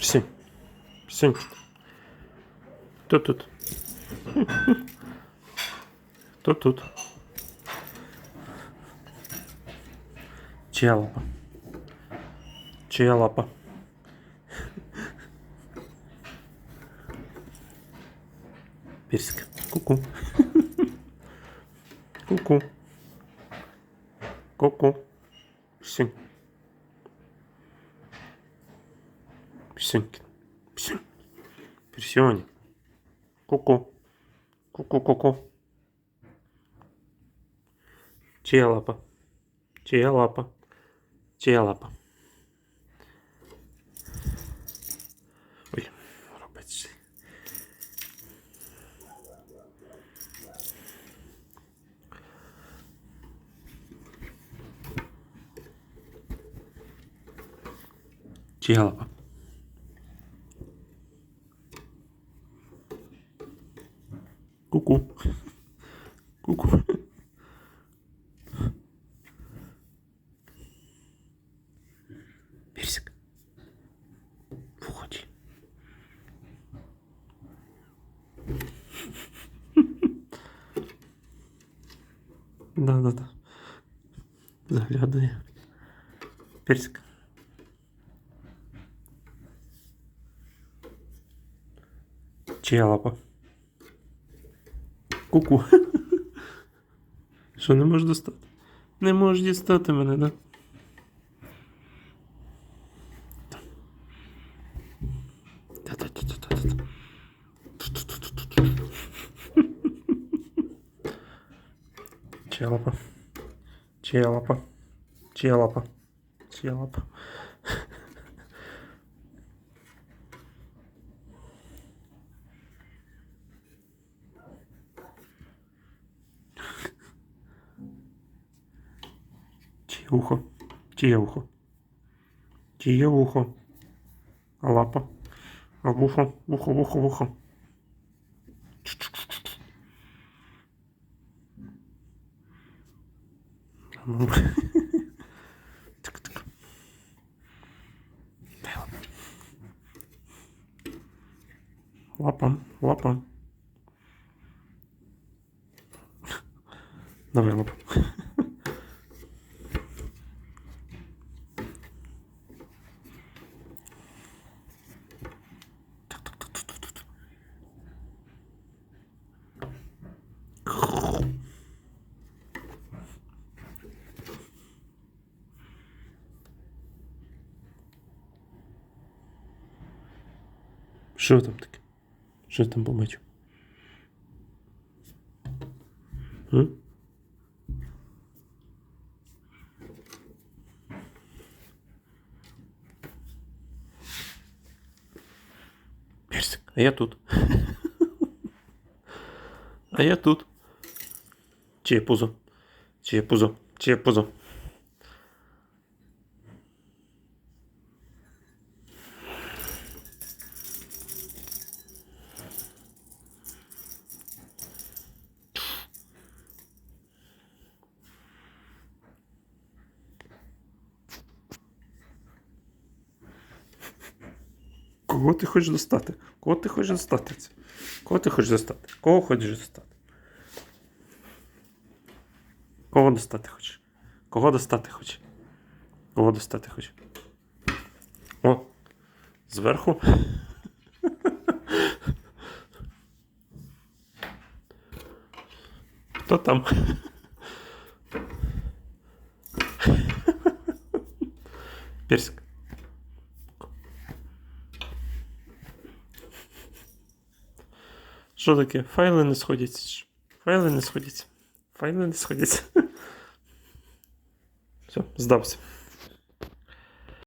Присядь. Присядь. Кто тут? Кто тут? Чья лапа? Персик. Ку-ку. Ку-ку. Ку-ку. Писюнь. Писюнькин. Писюнь. Персионик. Ку-ку. Ку-ку-ку-ку. Чья лапа? Чья лапа? Чья лапа? Ой, робить. Чья лапа? Ку-ку. Ку-ку. Персик. Входи. Да-да-да. Заглядывай. Персик. Чия лапа? Ку-ку. Що не можеш достати? Не можеш дістати мене, да? Та-та-та-та-та-та. Чия лапа? Чия ухо, в ухо, в ухо. А ну. Тик-тик. Дай лапу. Лапа, лапа. Давай лапу. Що там таке? Що там побачив? М? Персик, а я тут. А я тут. Чиє пузо? Чиє пузо? Чиє пузо? Кого ти хочеш достати? Кого ти хочеш достати? Кого ти хочеш достати? Кого хочеш достати? Кого достати хочеш? Кого достати хочеш? Кого достати хочеш? О! Зверху. Хто там? Персик. Що таке? Файли не сходяться. Файли не сходяться. Файли не сходяться. Все, здався.